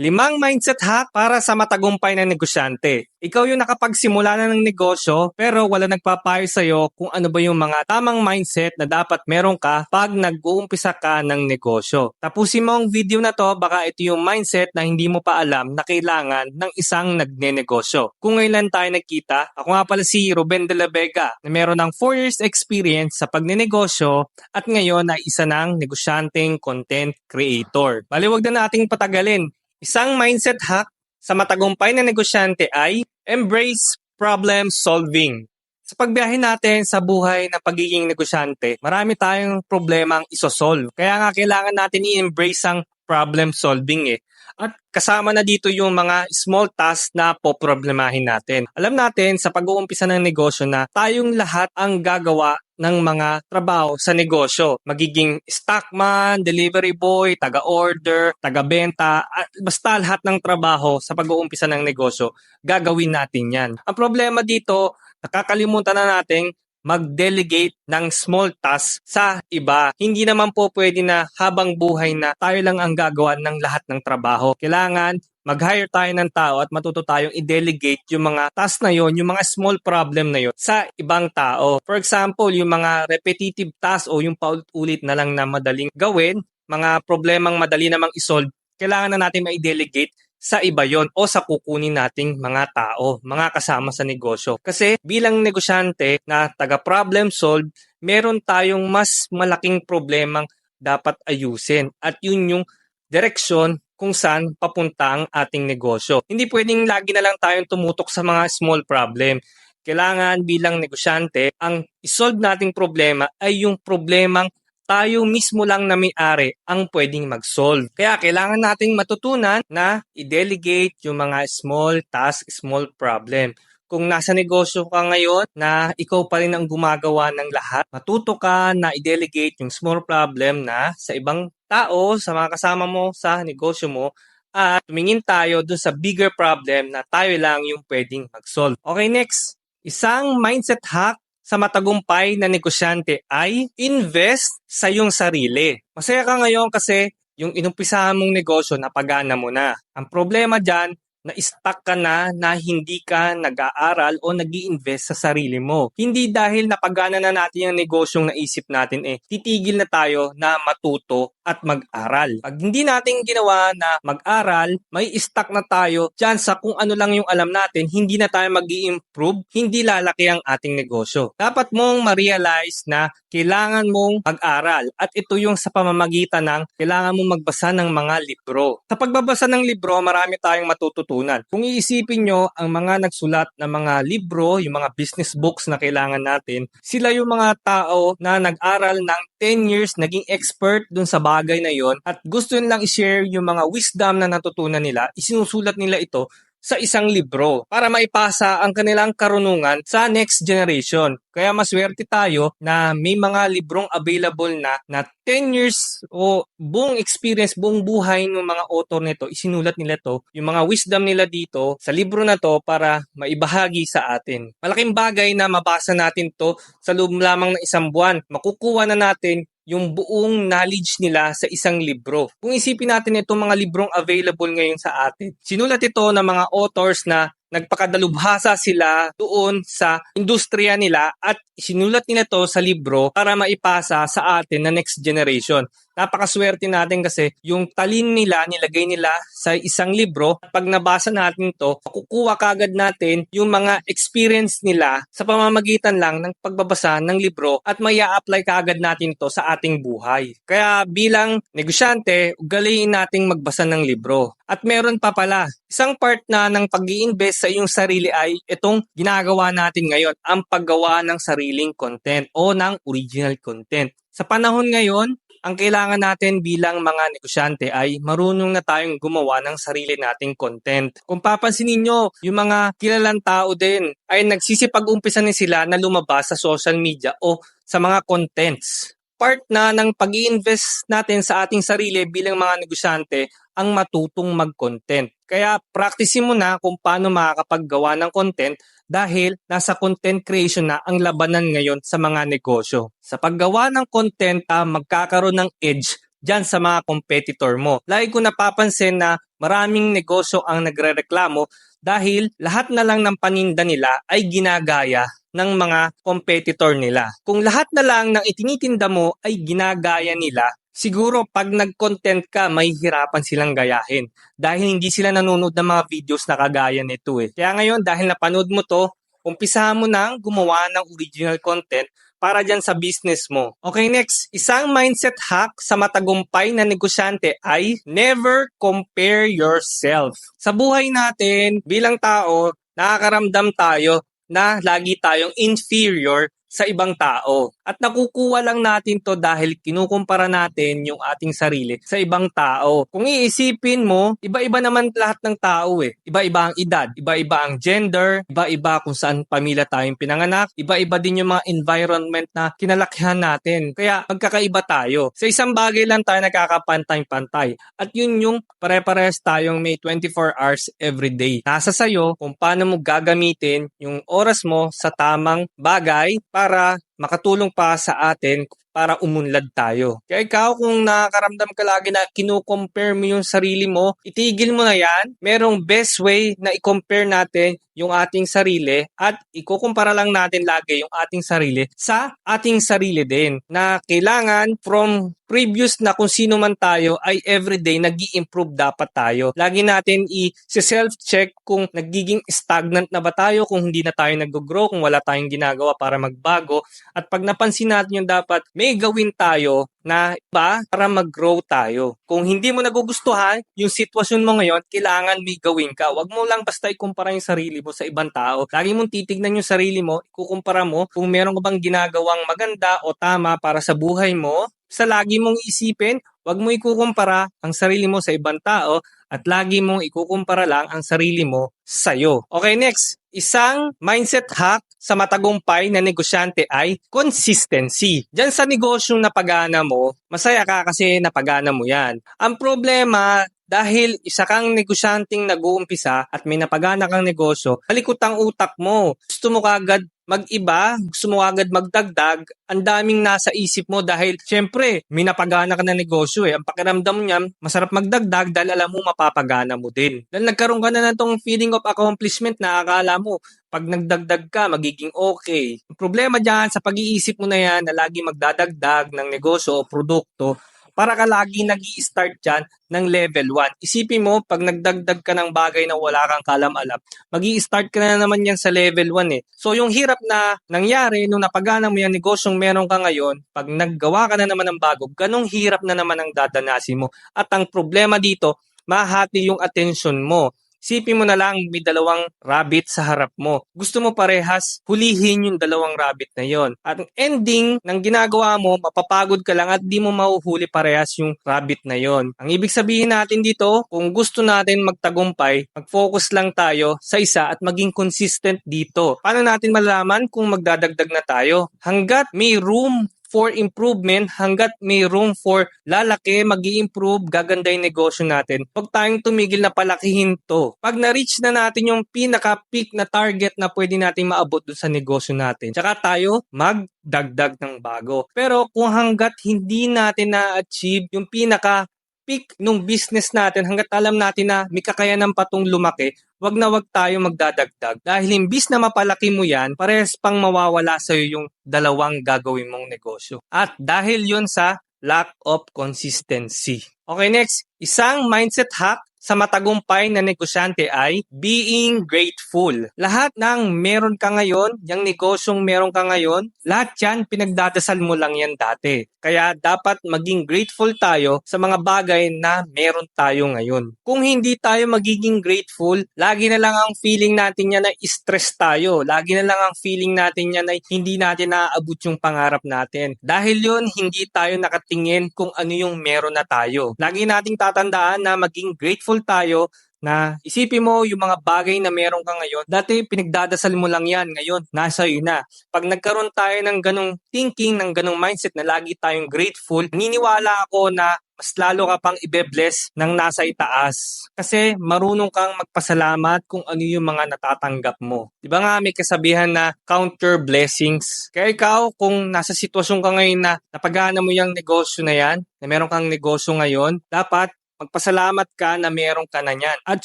Limang mindset hack para sa matagumpay na negosyante. Ikaw yung nakapagsimula na ng negosyo pero wala nagpapayo sa'yo kung ano ba yung mga tamang mindset na dapat meron ka pag nag-uumpisa ka ng negosyo. Tapusin mo ang video na to, baka ito yung mindset na hindi mo pa alam na kailangan ng isang nagnenegosyo. Kung ngayon tayo nagkita, ako nga pala si Ruben de la Vega na meron ng 4 years experience sa pagnenegosyo at ngayon ay isa ng negosyanteng content creator. Bali, wag na nating patagalin Isang mindset hack sa matagumpay na negosyante ay embrace problem solving. Sa pagbiyahe natin sa buhay na pagiging negosyante, marami tayong problemang isosolve. Kaya nga kailangan natin i-embrace ang problem solving eh. At kasama na dito yung mga small tasks na poproblemahin natin. Alam natin sa pag-uumpisa ng negosyo na tayong lahat ang gagawa ng mga trabaho sa negosyo. Magiging stockman, delivery boy, taga-order, taga-benta, basta lahat ng trabaho sa pag-uumpisa ng negosyo, gagawin natin yan. Ang problema dito, nakakalimutan na natin mag-delegate ng small task sa iba. Hindi naman po pwede na habang buhay na tayo lang ang gagawa ng lahat ng trabaho. Kailangan mag-hire tayo ng tao at matuto tayong i-delegate yung mga task na yon, yung mga small problem na yon sa ibang tao. For example, yung mga repetitive task o yung paulit-ulit na lang na madaling gawin, mga problemang madali namang isolve, kailangan na natin ma-delegate sa iba yon o sa kukunin nating mga tao, mga kasama sa negosyo. Kasi bilang negosyante na taga-problem solve, meron tayong mas malaking problemang dapat ayusin. At yun yung direksyon kung saan papunta ang ating negosyo. Hindi pwedeng lagi na lang tayong tumutok sa mga small problem. Kailangan bilang negosyante, ang isolve nating problema ay yung problemang tayo mismo lang na may-ari ang pwedeng mag-solve. Kaya kailangan nating matutunan na i-delegate yung mga small task, small problem. Kung nasa negosyo ka ngayon na ikaw pa rin ang gumagawa ng lahat, matuto ka na i-delegate yung small problem na sa ibang tao, sa mga kasama mo sa negosyo mo, at tumingin tayo dun sa bigger problem na tayo lang yung pwedeng mag-solve. Okay, next. Isang mindset hack sa matagumpay na negosyante ay invest sa iyong sarili. Masaya ka ngayon kasi yung inumpisahan mong negosyo napagana mo na. Ang problema dyan, na stuck ka na na hindi ka nag-aaral o nag invest sa sarili mo. Hindi dahil napagana na natin yung negosyong naisip natin eh, titigil na tayo na matuto at mag-aral. Pag hindi natin ginawa na mag-aral, may stuck na tayo dyan sa kung ano lang yung alam natin, hindi na tayo mag improve hindi lalaki ang ating negosyo. Dapat mong ma-realize na kailangan mong mag-aral at ito yung sa pamamagitan ng kailangan mong magbasa ng mga libro. Sa pagbabasa ng libro, marami tayong matututunan. Kung iisipin nyo, ang mga nagsulat ng mga libro, yung mga business books na kailangan natin, sila yung mga tao na nag-aral ng 10 years, naging expert dun sa bagay na yon at gusto nilang i-share yung mga wisdom na natutunan nila, isinusulat nila ito sa isang libro para maipasa ang kanilang karunungan sa next generation. Kaya maswerte tayo na may mga librong available na na 10 years o buong experience, buong buhay ng mga author nito, isinulat nila to, yung mga wisdom nila dito sa libro na to para maibahagi sa atin. Malaking bagay na mabasa natin to sa loob lamang ng isang buwan. Makukuha na natin yung buong knowledge nila sa isang libro. Kung isipin natin itong mga librong available ngayon sa atin, sinulat ito ng mga authors na nagpakadalubhasa sila doon sa industriya nila at sinulat nila to sa libro para maipasa sa atin na next generation. Napakaswerte natin kasi yung talin nila, nilagay nila sa isang libro. Pag nabasa natin to, makukuha kagad natin yung mga experience nila sa pamamagitan lang ng pagbabasa ng libro at maya apply kagad natin to sa ating buhay. Kaya bilang negosyante, ugaliin nating magbasa ng libro. At meron pa pala, isang part na ng pag invest sa iyong sarili ay itong ginagawa natin ngayon, ang paggawa ng sariling content o ng original content. Sa panahon ngayon, ang kailangan natin bilang mga negosyante ay marunong na tayong gumawa ng sarili nating content. Kung papansinin nyo, yung mga kilalang tao din ay nagsisipag-umpisa ni sila na lumabas sa social media o sa mga contents. Part na ng pag invest natin sa ating sarili bilang mga negosyante ang matutong mag-content. Kaya practice mo na kung paano makakapaggawa ng content dahil nasa content creation na ang labanan ngayon sa mga negosyo. Sa paggawa ng content, uh, magkakaroon ng edge dyan sa mga competitor mo. Lagi ko napapansin na maraming negosyo ang nagrereklamo dahil lahat na lang ng paninda nila ay ginagaya ng mga competitor nila. Kung lahat na lang ng itinitinda mo ay ginagaya nila, siguro pag nag-content ka, may hirapan silang gayahin. Dahil hindi sila nanonood ng mga videos na kagaya nito eh. Kaya ngayon, dahil napanood mo to, umpisahan mo nang gumawa ng original content para dyan sa business mo. Okay, next. Isang mindset hack sa matagumpay na negosyante ay never compare yourself. Sa buhay natin, bilang tao, nakakaramdam tayo na lagi tayong inferior sa ibang tao. At nakukuha lang natin to dahil kinukumpara natin yung ating sarili sa ibang tao. Kung iisipin mo, iba-iba naman lahat ng tao eh. Iba-iba ang edad, iba-iba ang gender, iba-iba kung saan pamilya tayong pinanganak, iba-iba din yung mga environment na kinalakihan natin. Kaya magkakaiba tayo. Sa isang bagay lang tayo nagkakapantay-pantay. At yun yung pare-pares tayong may 24 hours every day. Nasa sayo kung paano mo gagamitin yung oras mo sa tamang bagay para makatulong pa sa atin para umunlad tayo. Kaya ikaw kung nakakaramdam ka lagi na kino-compare mo yung sarili mo, itigil mo na yan. Merong best way na i-compare natin yung ating sarili at ikukumpara lang natin lagi yung ating sarili sa ating sarili din na kailangan from previous na kung sino man tayo ay everyday nag improve dapat tayo. Lagi natin i-self-check kung nagiging stagnant na ba tayo, kung hindi na tayo nag-grow, kung wala tayong ginagawa para magbago. At pag napansin natin yung dapat, may gawin tayo na iba para mag-grow tayo. Kung hindi mo nagugustuhan yung sitwasyon mo ngayon, kailangan may gawin ka. Huwag mo lang basta ikumpara yung sarili mo sa ibang tao. Lagi mong titignan yung sarili mo, ikukumpara mo kung meron ka bang ginagawang maganda o tama para sa buhay mo. Sa lagi mong isipin, huwag mo ikukumpara ang sarili mo sa ibang tao at lagi mong ikukumpara lang ang sarili mo sa'yo. Okay, next. Isang mindset hack sa matagumpay na negosyante ay consistency. Diyan sa negosyong napagana mo, masaya ka kasi napagana mo yan. Ang problema, dahil isa kang negosyanteng nag-uumpisa at may napagana kang negosyo, malikot ang utak mo. Gusto mo kagad mag-iba, gusto magdagdag, ang daming nasa isip mo dahil syempre, may napagana ka na negosyo eh. Ang pakiramdam niya, masarap magdagdag dahil alam mo mapapagana mo din. Dahil nagkaroon ka na ng tong feeling of accomplishment na akala mo, pag nagdagdag ka, magiging okay. Ang problema dyan sa pag-iisip mo na yan na lagi magdadagdag ng negosyo o produkto, para ka lagi nag start dyan ng level 1. Isipin mo, pag nagdagdag ka ng bagay na wala kang kalam-alam, mag start ka na naman yan sa level 1 eh. So yung hirap na nangyari nung napagana mo yung negosyong meron ka ngayon, pag naggawa ka na naman ng bago, ganong hirap na naman ang dadanasin mo. At ang problema dito, mahati yung attention mo. Sipin mo na lang may dalawang rabbit sa harap mo. Gusto mo parehas, hulihin yung dalawang rabbit na yon. At ang ending ng ginagawa mo, mapapagod ka lang at di mo mahuhuli parehas yung rabbit na yon. Ang ibig sabihin natin dito, kung gusto natin magtagumpay, mag-focus lang tayo sa isa at maging consistent dito. Paano natin malalaman kung magdadagdag na tayo? Hanggat may room for improvement hanggat may room for lalaki, mag improve gaganda yung negosyo natin. Huwag tayong tumigil na palakihin to. Pag na-reach na natin yung pinaka-peak na target na pwede natin maabot dun sa negosyo natin, tsaka tayo magdagdag ng bago. Pero kung hanggat hindi natin na-achieve yung pinaka peak nung business natin hanggat alam natin na may kakayanan pa tong lumaki, wag na wag tayo magdadagdag. Dahil imbis na mapalaki mo yan, pares pang mawawala sa iyo yung dalawang gagawin mong negosyo. At dahil yun sa lack of consistency. Okay, next. Isang mindset hack sa matagumpay na negosyante ay being grateful. Lahat ng meron ka ngayon, yung negosyong meron ka ngayon, lahat yan pinagdadasal mo lang yan dati. Kaya dapat maging grateful tayo sa mga bagay na meron tayo ngayon. Kung hindi tayo magiging grateful, lagi na lang ang feeling natin yan na stress tayo. Lagi na lang ang feeling natin yan na hindi natin naaabot yung pangarap natin. Dahil yun, hindi tayo nakatingin kung ano yung meron na tayo. Lagi nating tatandaan na maging grateful grateful tayo na isipin mo yung mga bagay na meron ka ngayon. Dati pinagdadasal mo lang yan, ngayon nasa iyo na. Pag nagkaroon tayo ng ganong thinking, ng ganong mindset na lagi tayong grateful, niniwala ako na mas lalo ka pang ibe-bless ng nasa itaas. Kasi marunong kang magpasalamat kung ano yung mga natatanggap mo. Di ba nga may kasabihan na count your blessings? Kaya ikaw, kung nasa sitwasyon ka ngayon na napagana mo yung negosyo na yan, na meron kang negosyo ngayon, dapat magpasalamat ka na meron ka na yan. At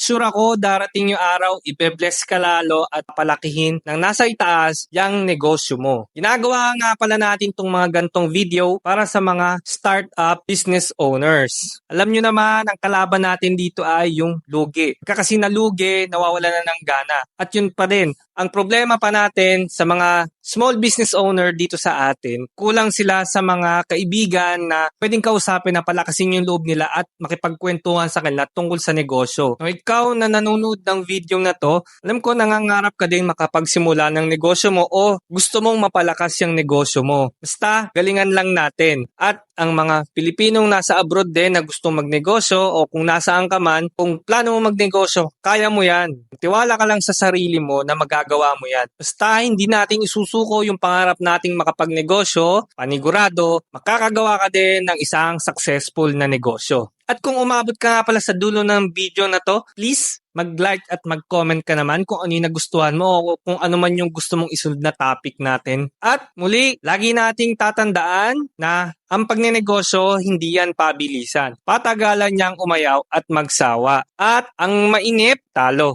sure ako, darating yung araw, ibe-bless ka lalo at palakihin ng nasa itaas yung negosyo mo. Ginagawa nga pala natin tong mga gantong video para sa mga startup business owners. Alam nyo naman, ang kalaban natin dito ay yung lugi. Kasi nalugi, nawawala na ng gana. At yun pa rin, ang problema pa natin sa mga small business owner dito sa atin, kulang sila sa mga kaibigan na pwedeng kausapin na palakasin yung loob nila at makipagkwentuhan sa kanila tungkol sa negosyo. So, ikaw na nanonood ng video na to, alam ko nangangarap ka din makapagsimula ng negosyo mo o gusto mong mapalakas yung negosyo mo. Basta, galingan lang natin. At ang mga Pilipinong nasa abroad din na gustong magnegosyo o kung nasaan ka man, kung plano mo magnegosyo, kaya mo yan. Tiwala ka lang sa sarili mo na magagawa mo yan. Basta hindi natin isusuko yung pangarap nating makapagnegosyo, panigurado, makakagawa ka din ng isang successful na negosyo. At kung umabot ka nga pala sa dulo ng video na to, please mag-like at mag-comment ka naman kung ano yung nagustuhan mo o kung ano man yung gusto mong isunod na topic natin. At muli, lagi nating tatandaan na ang pagnenegosyo, hindi yan pabilisan. Patagalan niyang umayaw at magsawa. At ang mainip, talo.